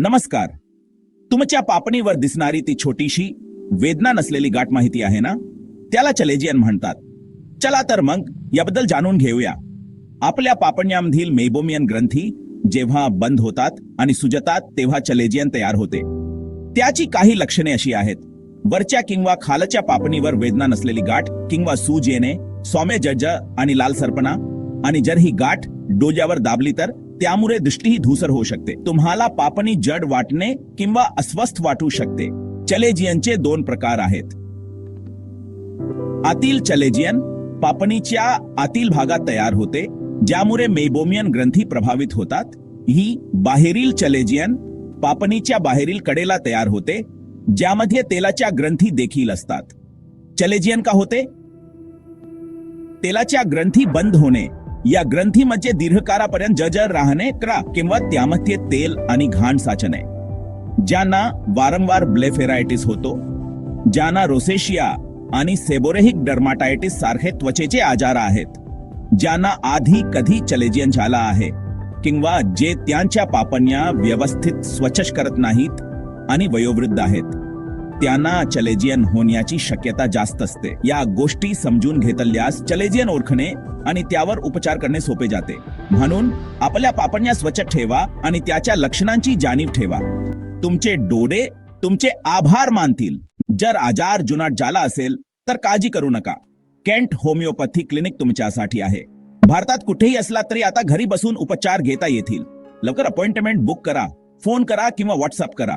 नमस्कार. तुमच्या पापणीवर दिसणारी ती छोटीशी वेदना नसलेली गाठ माहिती आहे ना? त्याला चलेजियन म्हणतात. चला तर मग याबद्दल जाणून घेऊया. आपल्या पापण्यामधील मेबोमियन ग्रंथी जेव्हा बंद होतात आणि सुजतात तेव्हा चलेजियन तयार होते. त्याची काही लक्षणे अशी आहेत. वरच्या किंवा खालच्या पापणीवर वेदना नसलेली गाठ किंवा सूज येणे सौम्य जज्ज आणि लाल सरपणा आणि जर ही गाठ डोज्यावर दाबली तर त्यामुळे दृष्टीही धूसर होऊ शकते. तुम्हाला पापणी जड वाटणे किंवा अस्वस्थ वाटू शकते. चलेजियनचे दोन प्रकार आहेत. आतील चलेजियन पापणीच्या आतील भागात तयार होते ज्यामुळे मेबोमियन ग्रंथी प्रभावित होतात. ही बाहेरील चलेजियन पापणीच्या बाहेरील कडेला तयार होते ज्यामध्ये तेलाच्या ग्रंथी देखील असतात. चलेजियन का होते? तेलाच्या ग्रंथी बंद होणे या ग्रंथीमध्ये दीर्घकाळापर्यंत जजर राहणे करा किंवा त्यामध्ये तेल आणि घाण साचणे. ज्यांना वारंवार ब्लेफेरायटिस होतो ज्यांना रोसेशिया आणि सेबोरेहिक डर्माटायटिस सारखे त्वचेचे आजार आहेत ज्यांना आधी कधी चलेजियन झाला आहे किंवा जे त्यांच्या पापण्या व्यवस्थित स्वच्छ करत नाहीत आणि वयोवृद्ध आहेत. त्यांना चलेजियन होण्याची शक्यता जास्त असते. या गोष्टी समजून घेतल्यास चलेजियन ओळखणे आणि त्यावर उपचार करणे सोपे जाते. म्हणून आपल्या पापण्या स्वच्छ ठेवा आणि त्याच्या लक्षणांची जाणीव ठेवा. तुमचे डोळे तुमचे आभार मानतील. जर आजार जुनाट झाला असेल तर काळजी करू नका. केंट होमिओपॅथी क्लिनिक तुमच्यासाठी आहे. भारतात कुठेही असला तरी आता घरी बसून उपचार घेता येतील. लवकर अपॉइंटमेंट बुक करा फोन करा किंवा व्हॉट्सअप करा.